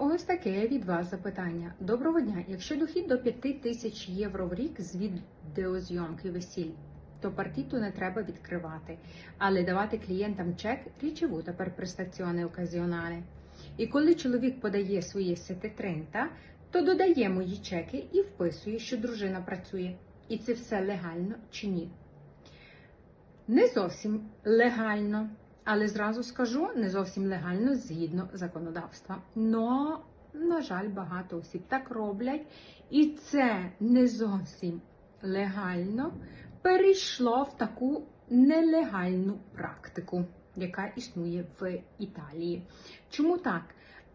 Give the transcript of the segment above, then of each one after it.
ось таке від вас запитання. Доброго дня. Якщо дохід до 5 тисяч євро в рік з відеозйомки весіль, то партіту не треба відкривати, але давати клієнтам чек річову per prestazione occasionale. І коли чоловік подає свої сетитринта, то додає мої чеки і вписує, що дружина працює. І це все легально чи ні? Не зовсім легально, але зразу скажу, не зовсім легально згідно законодавства. Но, на жаль, багато осіб так роблять, і це не зовсім легально перейшло в таку нелегальну практику, яка існує в Італії. Чому так?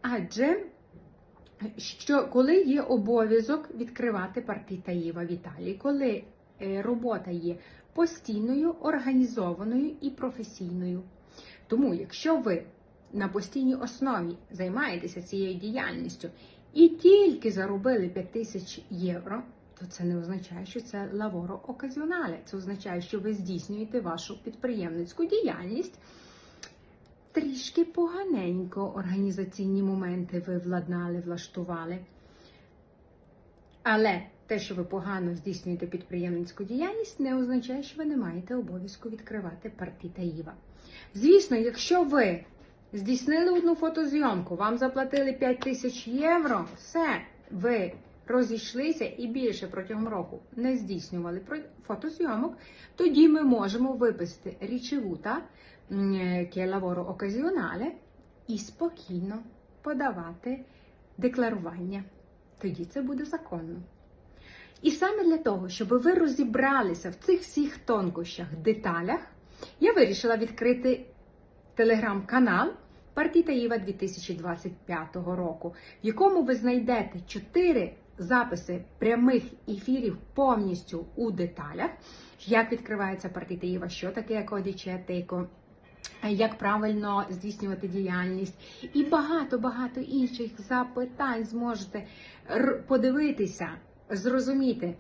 Адже що коли є обов'язок відкривати партита Іва в Італії, коли е, робота є постійною, організованою і професійною. Тому, якщо ви на постійній основі займаєтеся цією діяльністю і тільки заробили 5 тисяч євро, то це не означає, що це лаворо оказіонале. Це означає, що ви здійснюєте вашу підприємницьку діяльність. Трішки поганенько організаційні моменти ви владнали, влаштували. Але те, що ви погано здійснюєте підприємницьку діяльність, не означає, що ви не маєте обов'язку відкривати партита Іва. Звісно, якщо ви здійснили одну фотозйомку, вам заплатили 5 тисяч євро, все, ви розійшлися і більше протягом року не здійснювали фотозйомок, тоді ми можемо виписати річову та che è і спокійно подавати декларування. Тоді це буде законно. І саме для того, щоб ви розібралися в цих всіх тонкощах, деталях, я вирішила відкрити телеграм-канал Партіта Іва 2025 року, в якому ви знайдете 4 записи прямих ефірів повністю у деталях, як відкривається Партіта Іва, що таке кодіче етико, як правильно здійснювати діяльність, і багато-багато інших запитань зможете подивитися, зрозуміти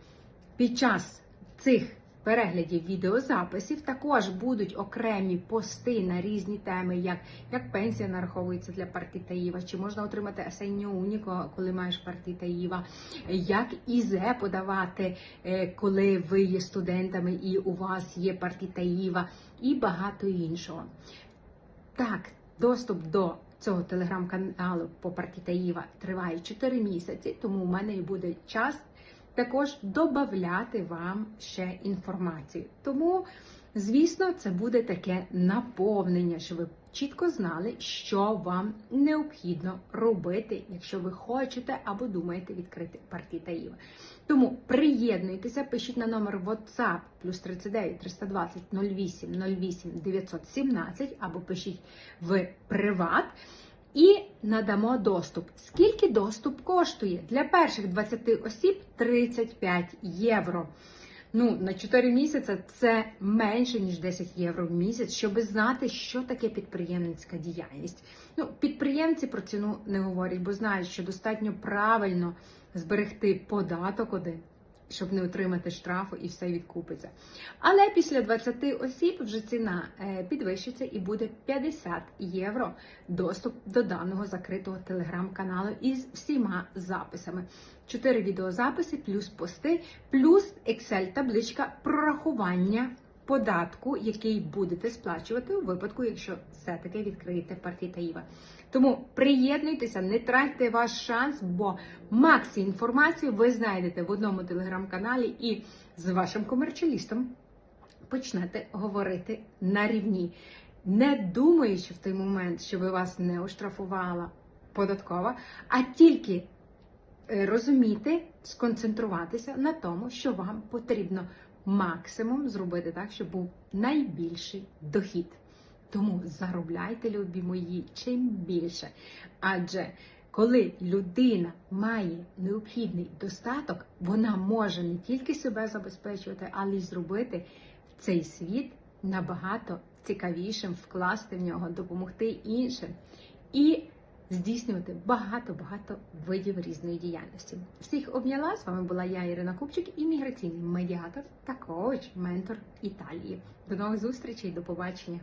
під час цих переглядів відеозаписів. Також будуть окремі пости на різні теми, як, як пенсія нараховується для партита Іва, чи можна отримати асеньо уніко, коли маєш партита Іва, як ізе подавати, е, коли ви є студентами і у вас є партита Іва, і багато іншого. Так, доступ до цього телеграм-каналу по Партіта Іва триває 4 місяці, тому у мене буде час також додати вам ще інформацію. Тому, звісно, це буде таке наповнення, щоб ви чітко знали, що вам необхідно робити, якщо ви хочете або думаєте відкрити Партіта Іва. Тому приєднуйтеся, пишіть на номер WhatsApp плюс 39 320 08 08 917 або пишіть в приват. І надамо доступ. Скільки доступ коштує? Для перших 20 осіб 35 євро. Ну, на 4 місяці це менше, ніж 10 євро в місяць, щоб знати, що таке підприємницька діяльність. Ну, підприємці про ціну не говорять, бо знають, що достатньо правильно зберегти податок один, щоб не отримати штрафу і все відкупиться. Але після 20 осіб вже ціна е, підвищиться і буде 50 євро доступ до даного закритого телеграм-каналу із всіма записами. Чотири відеозаписи, плюс пости, плюс Excel-табличка прорахування податку, який будете сплачувати у випадку, якщо все-таки відкриєте партій Іва. Тому приєднуйтеся, не тратьте ваш шанс, бо максі інформації ви знайдете в одному телеграм-каналі і з вашим комерчалістом почнете говорити на рівні, не думаючи в той момент, що ви вас не оштрафувала податкова, а тільки е, розуміти, сконцентруватися на тому, що вам потрібно максимум зробити так, щоб був найбільший дохід. Тому заробляйте, любі мої, чим більше. Адже коли людина має необхідний достаток, вона може не тільки себе забезпечувати, але й зробити цей світ набагато цікавішим, вкласти в нього, допомогти іншим і здійснювати багато-багато видів різної діяльності. Всіх обняла з вами була я, Ірина Купчик, імміграційний медіатор та коуч, ментор Італії. До нових зустрічей, до побачення.